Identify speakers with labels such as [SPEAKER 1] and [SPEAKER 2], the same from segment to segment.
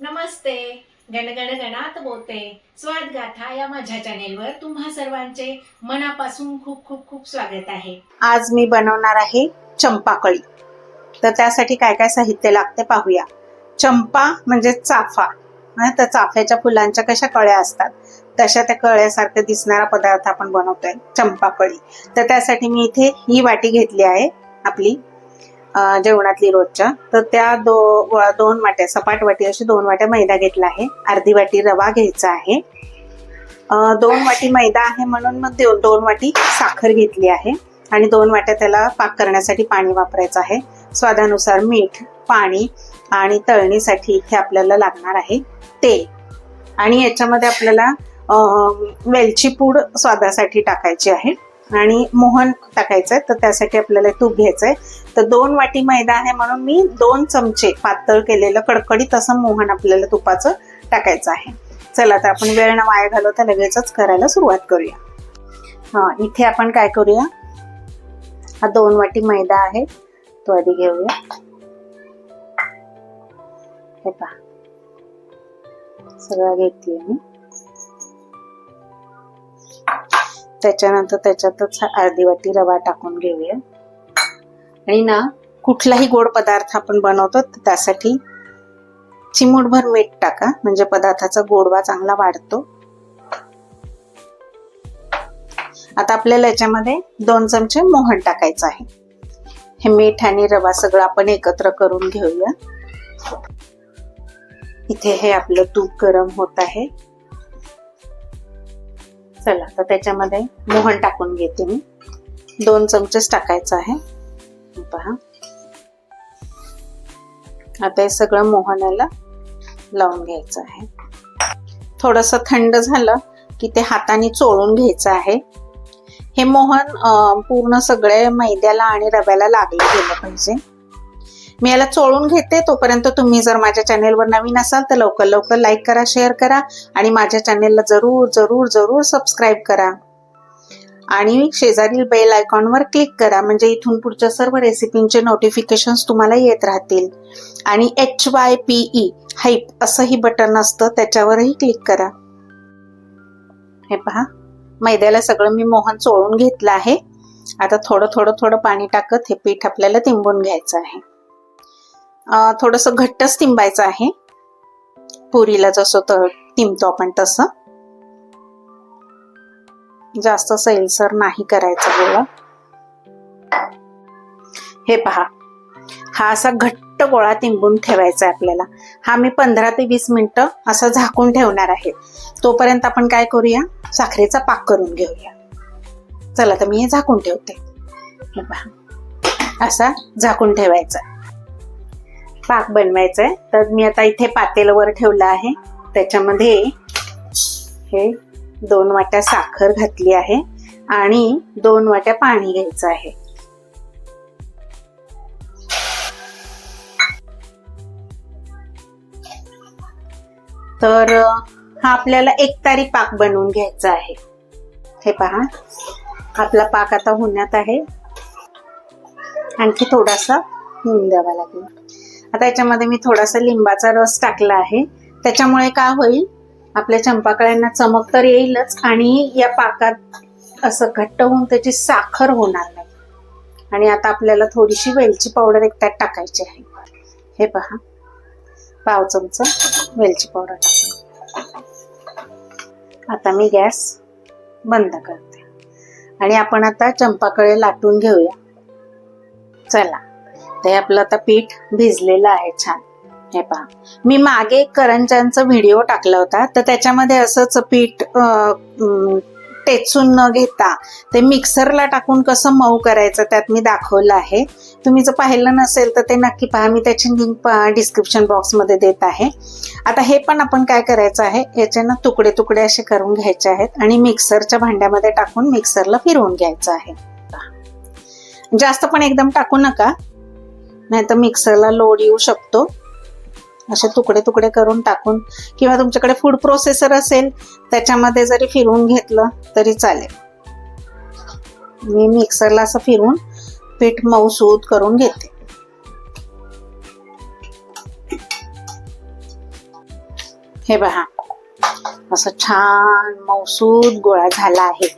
[SPEAKER 1] नमस्ते. गणगण गणात बोलते स्वाद गाथा या माझ्या चॅनेलवर तुम्हा सर्वांचे मनापासून खूप खूप खूप स्वागत आहे.
[SPEAKER 2] आज मी बनवणार आहे चंपाकळी. तर त्यासाठी काय काय साहित्य लागते पाहूया. चंपा म्हणजे चाफा. तर चाफ्याच्या फुलांच्या कशा कळ्या असतात? तशा त्या कळ्यासारखं दिसणारा पदार्थ आपण बनवतोय चंपाकळी. तर त्यासाठी मी इथे ही वाटी घेतली आहे आपली जेवणातली रोजच्या तर त्या दो व- दोन वाट्या सपाट वाटी अशी दोन वाट्या मैदा घेतला आहे. अर्धी वाटी रवा घ्यायचा आहे. दोन वाटी मैदा आहे म्हणून मग दोन वाटी साखर घेतली आहे आणि दोन वाट्या त्याला पाक करण्यासाठी पाणी वापरायचं आहे. स्वादानुसार मीठ पाणी आणि तळणीसाठी हे आपल्याला लागणार आहे तेल आणि याच्यामध्ये आपल्याला वेलची पूड स्वादासाठी टाकायची आहे. आणि मोहन टाकायचं आहे तर त्यासाठी आपल्याला तूप घ्यायचं आहे तर दोन वाटी मैदा आहे म्हणून मी दोन चमचे पातळ केलेलं कडकडीत असं मोहन आपल्याला तुपाचं टाकायचं आहे. चला तर आपण वेळ न वाया घालवता लगेचच करायला सुरुवात करूया. हा इथे आपण काय करूया? हा दोन वाटी मैदा आहे तो आधी घेऊया. हे पहा. सगळं घेतली मी. त्याच्यानंतर त्याच्यातच अर्धी वाटी रवा टाकून घेऊया. आणि ना कुठलाही गोड पदार्थ आपण बनवतो त्यासाठी चिमूटभर मीठ टाका. म्हणजे पदार्थाचा गोडवा चांगला वाढतो. आता आपल्याला याच्यामध्ये दोन चमचे मोहन टाकायचं आहे. हे मीठ आणि रवा सगळं आपण एकत्र करून घेऊया. इथे हे आपलं तूप गरम होत आहे. चला तर त्याच्यामध्ये मोहन टाकून घेते मी. दोन चमचेच टाकायचं आहे. पहा. आता हे सगळं मोहनाला लावून घ्यायचं आहे. थोडस थंड झालं की ते हाताने चोळून घ्यायचं आहे. हे मोहन पूर्ण सगळे मैद्याला आणि रव्याला लागलं गेलं पाहिजे. मी याला चोळून घेते. तोपर्यंत तुम्ही जर माझ्या चॅनेलवर नवीन असाल तर लवकर लवकर लाईक करा शेअर करा आणि माझ्या चॅनेलला जरूर जरूर जरूर सबस्क्राईब करा. आणि शेजारील बेल आयकॉनवर क्लिक करा. म्हणजे इथून पुढच्या सर्व रेसिपींचे नोटिफिकेशन्स तुम्हाला येत राहतील. आणि H Y P E hype असंही बटन असतं. त्याच्यावरही क्लिक करा. हे पहा. मैद्याला सगळं मी मोहन चोळून घेतलं आहे. आता थोडं थोडं थोडं पाणी टाकत हे पीठ आपल्याला तिंबून घ्यायचं आहे. थोडंसं घट्टच तिंबायचं आहे. पुरीला जसं तर तिंबतो आपण तसं. जास्त सैलसर नाही करायचं गोळा हे पहा. हा असा घट्ट गोळा तिंबून ठेवायचा आहे आपल्याला. हा मी पंधरा ते वीस मिनिटं असा झाकून ठेवणार आहे. तोपर्यंत आपण काय करूया? साखरेचा पाक करून घेऊया. चला तर मी हे झाकून ठेवते. हे पहा. असा झाकून ठेवायचा पाक बनवायचा आहे तर मी आता इथे पातेलवर ठेवलं आहे. त्याच्यामध्ये हे दोन वाट्या साखर घातली आहे आणि दोन वाट्या पाणी घ्यायचं आहे. तर हा आपल्याला एक तारी पाक बनवून घ्यायचा आहे. हे पहा. आपला पाक आता होण्यात आहे. आणखी थोडासा होऊन द्यावा लागेल. आता याच्यामध्ये मी थोडासा लिंबाचा रस टाकला आहे. त्याच्यामुळे काय होईल? आपल्या चंपाकळ्यांना चमक तर येईलच आणि या पाकात असं घट्ट होऊन त्याची साखर होणार नाही. आणि आता आपल्याला थोडीशी वेलची पावडर एक त्यात टाकायची आहे. हे पहा. पाव चमचा वेलची पावडर आता मी गॅस बंद करते. आणि आपण आता चंपाकळे लाटून घेऊया. चला. ते आपलं आता पीठ भिजलेलं आहे छान. हे पहा. मी मागे करंजांचा व्हिडिओ टाकला होता तर त्याच्यामध्ये असंच पीठ टेचून न घेता ते मिक्सरला टाकून कसं मऊ करायचं त्यात मी दाखवलं आहे. तुम्ही जर पाहिलं नसेल तर ते नक्की पहा. मी त्याची लिंक डिस्क्रिप्शन बॉक्समध्ये देत आहे. आता हे पण आपण काय करायचं आहे याचे ना तुकडे तुकडे असे करून घ्यायचे आहेत आणि मिक्सरच्या भांड्यामध्ये टाकून मिक्सरला फिरवून घ्यायचं आहे. जास्त पण एकदम टाकू नका. नाही तर मिक्सरला लोड येऊ शकतो. असे तुकडे तुकडे करून टाकून किंवा तुमच्याकडे फूड प्रोसेसर असेल त्याच्यामध्ये जरी फिरवून घेतलं तरी चालेल. मी मिक्सरला असं फिरवून पीठ मऊसूद करून घेते. हे पहा असं छान मौसूद गोळा झाला आहे.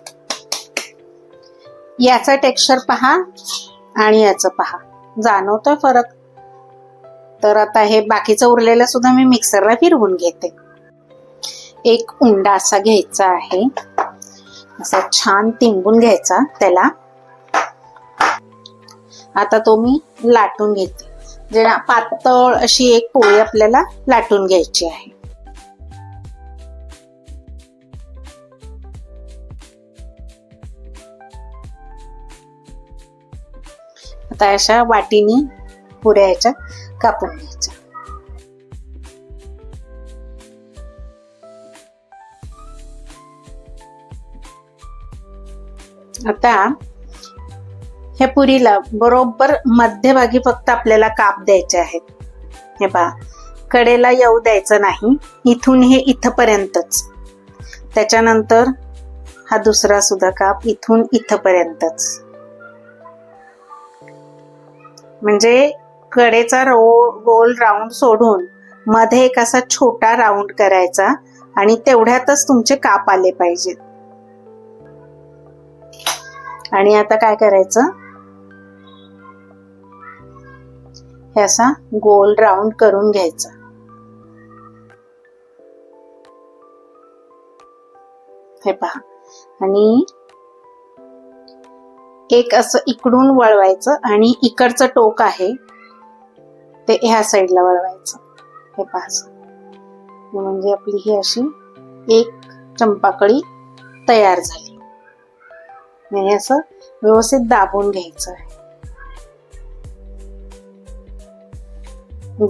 [SPEAKER 2] याचा टेक्स्चर पहा आणि याचं पहा. जाणवतोय फरक. तर आता हे बाकीचं उरलेलं सुद्धा मी मिक्सरला फिरवून घेते. एक उंडा असा घ्यायचा आहे. असा छान तिंबून घ्यायचा त्याला. आता तो मी लाटून घेते. जे पातळ अशी एक पोळी आपल्याला लाटून घ्यायची आहे. आता अशा वाटीनी पुऱ्या याच्या कापून घ्यायच्या. आता ह्या पुरीला बरोबर मध्यभागी फक्त आपल्याला काप द्यायचे आहेत. हे पहा कडेला येऊ द्यायचं नाही इथून हे इथपर्यंतच. त्याच्यानंतर हा दुसरा सुद्धा काप इथून इथपर्यंतच. म्हणजे कडेचा रो गोल राऊंड सोडून मध्ये एक असा छोटा राऊंड करायचा आणि तेवढ्यातच तुमचे काप आले पाहिजेत. आणि आता काय करायचं? हे असा गोल राऊंड करून घ्यायचा. हे पहा. आणि एक असं इकडून वळवायचं आणि इकडचं टोक आहे ते ह्या साईडला वळवायचं. हे पाच म्हणजे आपली ही अशी एक चंपाकळी तयार झाली. आणि असं व्यवस्थित दाबून घ्यायचं आहे.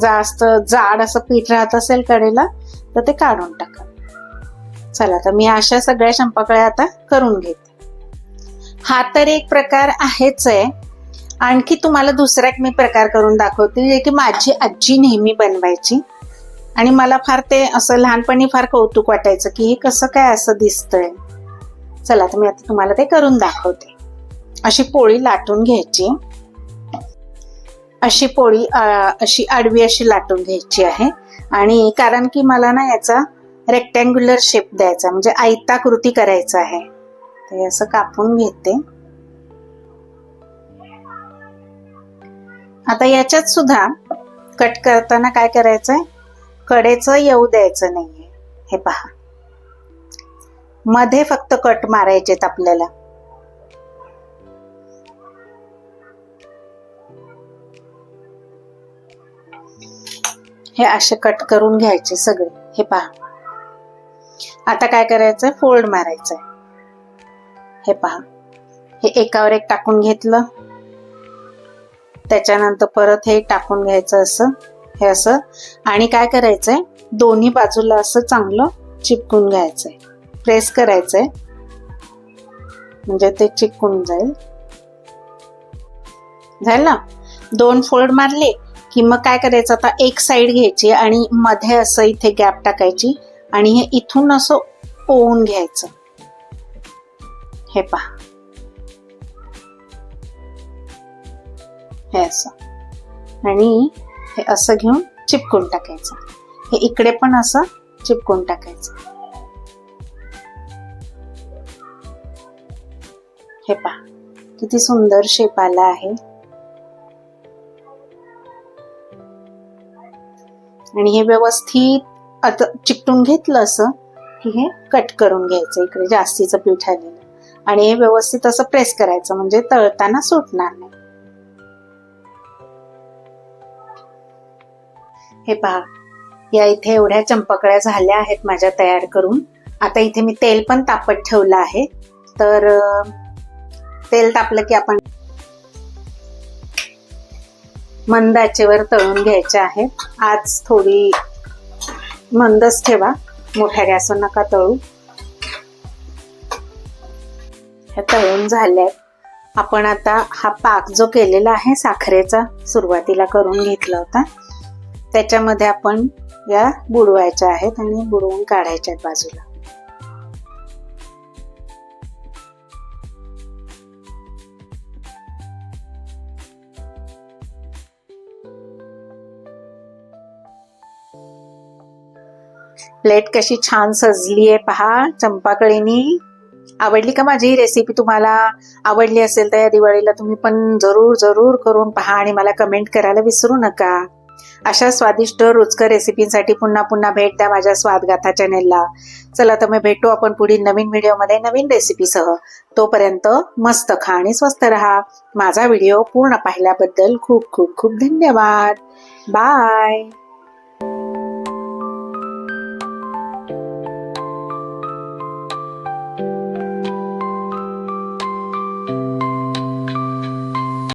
[SPEAKER 2] जास्त जाड असं पीठ राहत असेल कडेला तर ते काढून टाका. चला तर मी अशा सगळ्या चंपाकळ्या आता करून घेते. हा तर एक प्रकार आहेच आहे. आणखी तुम्हाला दुसरा एक मी प्रकार करून दाखवते जे की माझी आजी नेहमी बनवायची. आणि मला फार ते असं लहानपणी फार कौतुक वाटायचं की हे कसं काय असं दिसतंय. चला तर मी आता तुम्हाला ते करून दाखवते. अशी पोळी लाटून घ्यायची. अशी पोळी अशी आडवी अशी लाटून घ्यायची आहे. आणि कारण की मला ना याचा रेक्टँग्युलर शेप द्यायचा म्हणजे आयताकृती करायचा आहे. तर असं कापून घेते. आता याच्यात सुद्धा कट करताना काय करायचंय? कडेचं येऊ द्यायचं नाहीये. हे पहा. मध्ये फक्त कट मारायचेत आपल्याला. हे असे कट करून घ्यायचे सगळे. हे पहा. आता काय करायचंय? फोल्ड मारायचंय. हे पहा. हे एकावर एक टाकून घेतलं. त्याच्यानंतर परत हे टाकून घ्यायचं असं हे असं. आणि काय करायचंय? दोन्ही बाजूला असं चांगलं चिपकून घ्यायचंय. प्रेस करायचंय. म्हणजे ते चिपकून जाईल. झालं? ना दोन फोल्ड मारले की मग काय करायचं? आता एक साइड घ्यायची आणि मध्ये असं इथे गॅप टाकायची आणि हे इथून असं ओवून घ्यायचं. हे पहा हे असं. आणि हे असं घेऊन चिपकून टाकायचं. हे इकडे पण असं चिपकून टाकायचं. हे पहा किती सुंदर शेप आला आहे. आणि हे व्यवस्थित आता चिकटून घेतलं असं की हे कट करून घ्यायचं इकडे जास्तीचं पीठ आलेलं. आणि हे व्यवस्थित असं प्रेस करायचं म्हणजे तळताना सुटणार नाही. हे पहा या इथे एवढ्या चंपकळ्या झाल्या आहेत माझ्या तयार करून. आता इथे मी तेल पण तापत ठेवलं आहे. तर तेल तापलं की आपण मंद आचेवर तळून घ्यायचे आहेत. आज थोडी मंदच ठेवा. मोठ्या गॅसवर नका तळू. हे तळून झाल्या. आपण आता हा पाक जो केलेला आहे साखरेचा सुरुवातीला करून घेतला होता. त्याच्यामध्ये आपण या बुडवायच्या आहेत आणि बुडवून काढायच्या आहेत बाजूला. प्लेट कशी छान सजली आहे पहा चंपाकळीनी. आवडली का माझी ही रेसिपी तुम्हाला आवडली असेल तर या दिवाळीला तुम्ही पण जरूर जरूर करून पहा आणि मला कमेंट करायला विसरू नका. अशा स्वादिष्ट रुचकर रेसिपींसाठी पुन्हा पुन्हा भेट द्या माझ्या स्वादगाथा चॅनेलला चला तर मी भेटू आपण पुढील नवीन व्हिडिओमध्ये नवीन रेसिपीसह तोपर्यंत मस्त खा आणि स्वस्त राहा. माझा व्हिडिओ पूर्ण पाहिल्याबद्दल खूप खूप खूप धन्यवाद. बाय